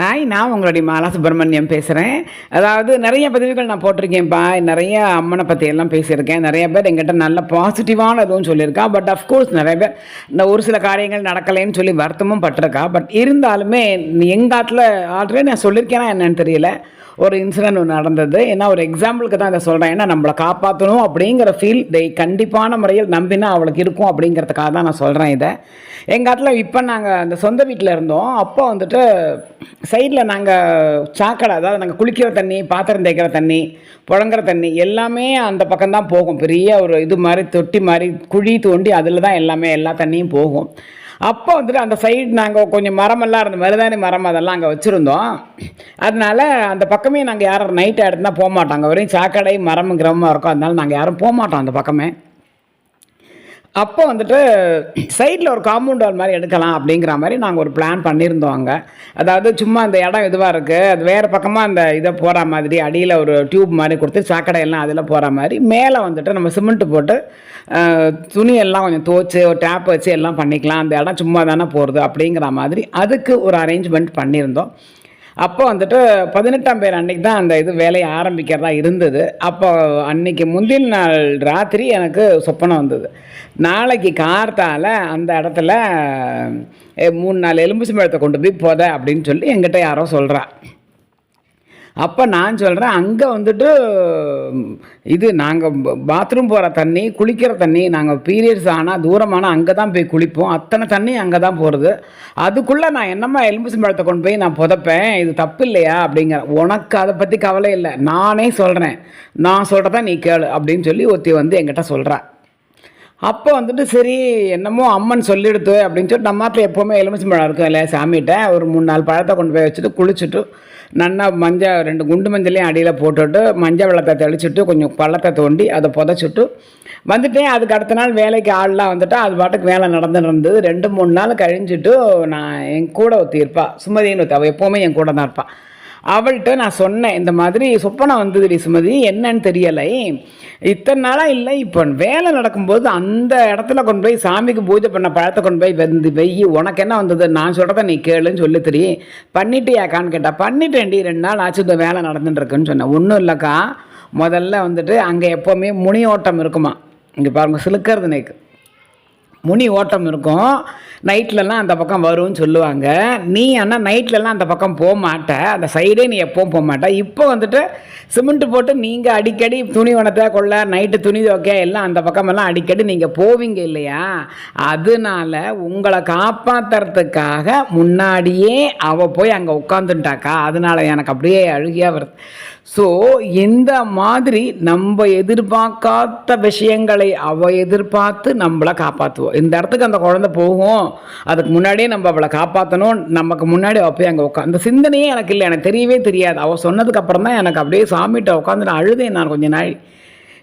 Hi நான் உங்களுடைய மாலா சுப்பிரமணியம் பேசுகிறேன் அதாவது நிறைய பதிவுகள் நான் போட்டிருக்கேன்ப்பா நிறைய அம்மனை பற்றி எல்லாம் பேசியிருக்கேன். நிறைய பேர் எங்கிட்ட நல்ல பாசிட்டிவான இதுவும் சொல்லியிருக்கா. பட் அஃப்கோர்ஸ் நிறைய பேர் இந்த ஒரு சில காரியங்கள் நடக்கலைன்னு சொல்லி வருத்தமும் பட்டிருக்கா. பட் இருந்தாலுமே எங்காட்டில் ஆல்ரெடி நான் சொல்லியிருக்கேனா என்னன்னு தெரியல. ஒரு இன்சிடென்ட் ஒன்று நடந்தது. ஏன்னா ஒரு எக்ஸாம்பிளுக்கு தான் இதை சொல்கிறேன் ஏன்னா நம்மளை காப்பாற்றணும் அப்படிங்கிற ஃபீல் இதை கண்டிப்பான முறையில் நம்பினா அவளுக்கு இருக்கும் அப்படிங்கிறதுக்காக தான் நான் சொல்கிறேன் இதை. எங்கள் இடத்துல இப்போ நாங்கள் அந்த சொந்த வீட்டில் இருந்தோம். அப்போ வந்துட்டு சைடில் நாங்கள் சாக்கடை அதாவது நாங்கள் குளிக்கிற தண்ணி பாத்திரம் தேய்க்கிற தண்ணி புழங்குற தண்ணி எல்லாமே அந்த பக்கம் தான் போகும். பெரிய ஒரு இது மாதிரி தொட்டி மாதிரி குழி தோண்டி அதில் தான் எல்லாமே எல்லா தண்ணியும் போகும். அப்போ வந்துட்டு அந்த சைடு நாங்கள் கொஞ்சம் மரமெல்லாம் இருந்த மருதாணி மரம் அதெல்லாம் அங்கே வச்சுருந்தோம். அதனால அந்த பக்கமே நாங்கள் யாரும் நைட் ஆகிட்டுனா போக மாட்டோம். அங்கே வரையும் சாக்கடை மரம் கிரமமாக இருக்கும். அதனால் நாங்கள் யாரும் போக மாட்டோம் அந்த பக்கமே. அப்போ வந்துட்டு சைடில் ஒரு காம்பவுண்ட் வால் மாதிரி எடுக்கலாம் அப்படிங்கிற மாதிரி நாங்கள் ஒரு பிளான் பண்ணியிருந்தோம் அங்கே. அதாவது சும்மா அந்த இடம் இதுவாக இருக்குது அது வேறு பக்கமாக அந்த இதை போகிற மாதிரி அடியில் ஒரு டியூப் மாதிரி கொடுத்து சாக்கடையெல்லாம் அதில் போகிற மாதிரி. மேலே வந்துட்டு நம்ம சிமெண்ட்டு போட்டு துணியெல்லாம் கொஞ்சம் துவச்சி ஒரு டேப் வச்சு எல்லாம் பண்ணிக்கலாம். அந்த இடம் சும்மா தானே போகிறது அப்படிங்கிற மாதிரி. அதுக்கு ஒரு அரேஞ்ச்மெண்ட் பண்ணியிருந்தோம். அப்போ வந்துட்டு பதினெட்டாம் பேர் அன்னைக்கு தான் அந்த இது வேலையை ஆரம்பிக்கிறதா இருந்தது. அப்போ அன்னைக்கு முந்தின நாள் ராத்திரி எனக்கு சொப்பனம் வந்தது. நாளைக்கு கார்த்தால அந்த இடத்துல "ஏ, மூணு நாள் எலும்பு சிம்பழத்தை கொண்டு போய் போத அப்படின்னு சொல்லி என்கிட்ட யாரோ சொல்கிறா அப்போ நான் சொல்கிறேன் அங்கே வந்துட்டு இது நாங்கள் பாத்ரூம் போகிற தண்ணி குளிக்கிற தண்ணி நாங்கள் பீரியட்ஸ் ஆனால் தூரமான அங்கே தான் போய் குளிப்போம். அத்தனை தண்ணி அங்கே தான் போகிறது அதுக்குள்ளே நான் என்னம்மா எலும்பு பழத்தை கொண்டு போய் நான் புதைப்பேன்? இது தப்பு இல்லையா அப்படிங்கிற உனக்கு அதை பற்றி கவலை இல்லை. நானே சொல்கிறேன் நான் சொல்கிறத நீ கேளு அப்படின்னு சொல்லி ஒருத்தி வந்து என்கிட்ட சொல்கிறேன் அப்போ வந்துட்டு சரி என்னமோ அம்மன் சொல்லிடுத்து அப்படின்னு சொல்லிட்டு நம்ம மாட்டில் எப்போவுமே எலுமிச்சம்பழம் இருக்கும் இல்லையா சாமிகிட்ட? ஒரு மூணு நாலு பழத்தை கொண்டு போய் வச்சுட்டு குளிச்சுட்டு நல்லா மஞ்சள் ரெண்டு குண்டு மஞ்சளையும் அடியில் போட்டுட்டு மஞ்சள் வெள்ளத்தை தெளிச்சுட்டு கொஞ்சம் பள்ளத்தை தோண்டி அதை புதைச்சிட்டு வந்துட்டேன் அதுக்கு அடுத்த நாள் வேலைக்கு ஆள்லாம் வந்துட்டு அது பாட்டுக்கு வேலை நடந்துட்டு இருந்தது ரெண்டு மூணு நாள் கழிஞ்சிட்டு நான் என் கூட ஒருத்தி இருப்பாள் சுமதின்னு ஒருத்தி. அவள் எப்போவுமே என் கூட தான் இருப்பாள் அவள்கிட்ட நான் சொன்னேன் இந்த மாதிரி சொப்பனம் வந்ததுடி சுமதி என்னன்னு தெரியலை. இத்தனை நாளாக இல்லை. இப்போ வேலை நடக்கும்போது அந்த இடத்துல கொண்டு போய் சாமிக்கு பூஜை பண்ண பழத்தை கொண்டு போய் வந்து வெய்யி உனக்கு என்ன வந்தது? நான் சொல்கிறத நீ கேளுன்னு சொல்லி தெரியும் பண்ணிட்டியாக்கான்னு கேட்டால் பண்ணிட்டேன்டி ரெண்டு நாள் ஆச்சு இந்த வேலை நடந்துட்டுருக்குன்னு சொன்னேன். ஒன்றும் இல்லைக்கா. முதல்ல வந்துட்டு அங்கே எப்போவுமே முனி ஓட்டம் இருக்குமா? இங்கே பாருங்கள் சிலுக்கிறது நேக்கு முனி ஓட்டம் இருக்கும். நைட்லலாம் அந்த பக்கம் வரும்னு சொல்லுவாங்க. நீ ஆனால் நைட்லலாம் அந்த பக்கம் போக மாட்ட அந்த சைடே நீ எப்போவும் போக மாட்ட இப்போ வந்துட்டு சிமெண்ட்டு போட்டு நீங்கள் அடிக்கடி துணி வனத்தை கொள்ள நைட்டு துணி துவைக்க எல்லாம் அந்த பக்கமெல்லாம் அடிக்கடி நீங்கள் போவீங்க இல்லையா? அதனால உங்களை காப்பாற்றுறதுக்காக முன்னாடியே அவள் போய் அங்கே உட்காந்துட்டாக்கா அதனால எனக்கு அப்படியே அழுகியாக வருது. ஸோ இந்த மாதிரி நம்ம எதிர்பார்க்காத விஷயங்களை அவள் எதிர்பார்த்து நம்மளை காப்பாற்றுவோம் இந்த இடத்துக்கு அந்த குழந்தை போகும். அதுக்கு முன்னாடியே நம்ம அவளை காப்பாற்றணும் நமக்கு முன்னாடி அவள் போய் அங்கே உட்கா அந்த சிந்தனையே எனக்கு இல்லை. எனக்கு தெரியவே தெரியாது. அவள் சொன்னதுக்கப்புறம் தான் எனக்கு அப்படியே சாமிகிட்ட உட்காந்து நான் அழுதேன் நான் கொஞ்ச நாள்.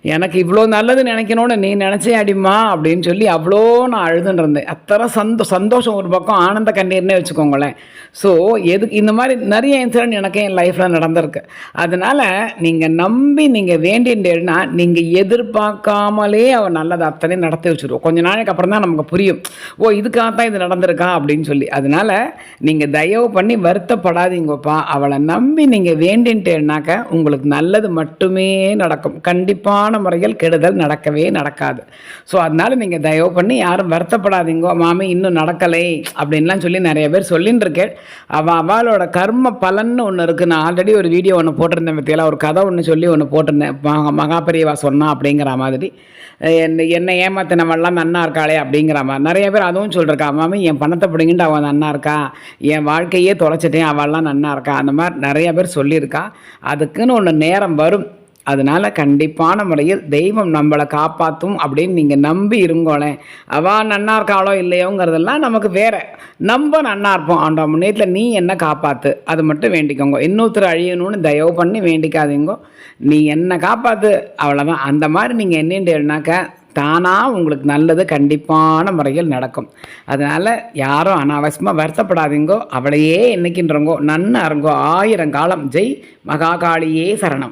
எனக்கு இவ்வளோ நல்லது நினைக்கணும்னு நீ நினச்சே அடிமா அப்படின்னு சொல்லி அவ்வளோ நான் அழுதுன்னு இருந்தேன். அத்தனை சந்தோ சந்தோஷம் ஒரு பக்கம் ஆனந்த கண்ணீர்னே வச்சுக்கோங்களேன். ஸோ எதுக்கு இந்த மாதிரி நிறைய இன்சிடென்ட் எனக்கு என் லைஃப்பில் நடந்திருக்கு. அதனால் நீங்கள் நம்பி நீங்கள் வேண்டின்றேன்னா நீங்கள் எதிர்பார்க்காமலே அவள் நல்லது அத்தனை நடத்தி வச்சுருவோம் கொஞ்ச நாளைக்கு அப்புறம் தான் நமக்கு புரியும். ஓ இதுக்காக தான் இது நடந்திருக்கா அப்படின்னு சொல்லி. அதனால் நீங்கள் தயவு பண்ணி வருத்தப்படாதீங்கப்பா. அவளை நம்பி நீங்கள் வேண்டின்ட்டேன்னாக்க உங்களுக்கு நல்லது மட்டுமே நடக்கும். கண்டிப்பான முறையில் கெடுதல் நடக்கவே நடக்காது. ஸோ அதனால நீங்கள் தயவு பண்ணி யாரும் வருத்தப்படாதீங்க மாமி இன்னும் நடக்கலை அப்படின்லாம் சொல்லி நிறைய பேர் சொல்லின்னு இருக்கேன் அவள் அவளோட கர்ம பலன்னு ஒன்று இருக்குது நான் ஆல்ரெடி ஒரு வீடியோ ஒன்று போட்டிருந்தேன் பற்றியில் ஒரு கதை ஒன்று சொல்லி ஒன்று போட்டிருந்தேன். மகா- மகாபெரியவா சொன்னா அப்படிங்கிற மாதிரி. என்னை என்னை ஏமாத்தினவெல்லாம் நன்னா இருக்காளே அப்படிங்கிற மாதிரி. நிறைய பேர் அதுவும் சொல்லிருக்கா மாமி என் பணத்தை பிடிங்கிட்டு அவன் நன்னா இருக்கா? என் வாழ்க்கையே தொலைச்சிட்டேன் அவள்லாம் நன்னா இருக்கா? அந்த மாதிரி நிறைய பேர் சொல்லியிருக்கா. அதுக்குன்னு ஒன்று நேரம் வரும். அதனால் கண்டிப்பான முறையில் தெய்வம் நம்மளை காப்பாற்றும் அப்படின்னு நீங்கள் நம்பி இருங்கோளேன் அவா நன்னா இருக்காளோ இல்லையோங்கிறதெல்லாம் நமக்கு வேற. நம்ம நன்னா இருப்போம். ஆண்டா முன்னேற்றில் நீ என்ன காப்பாற்று அது மட்டும் வேண்டிக்கோங்க. இன்னொருத்தர் அழியணும்னு தயவு பண்ணி வேண்டிக்காதீங்கோ. நீ என்ன காப்பாற்று அவ்வளோதான் அந்த மாதிரி நீங்கள் என்னென்னாக்க தானாக உங்களுக்கு நல்லது கண்டிப்பான முறையில் நடக்கும். அதனால் யாரும் அனாவசியமாக வருத்தப்படாதீங்கோ. அவளையே என்னைக்கின்றங்கோ நன்னா இருங்கோ. ஆயிரம் காலம் ஜெய். மகாகாளியே சரணம்.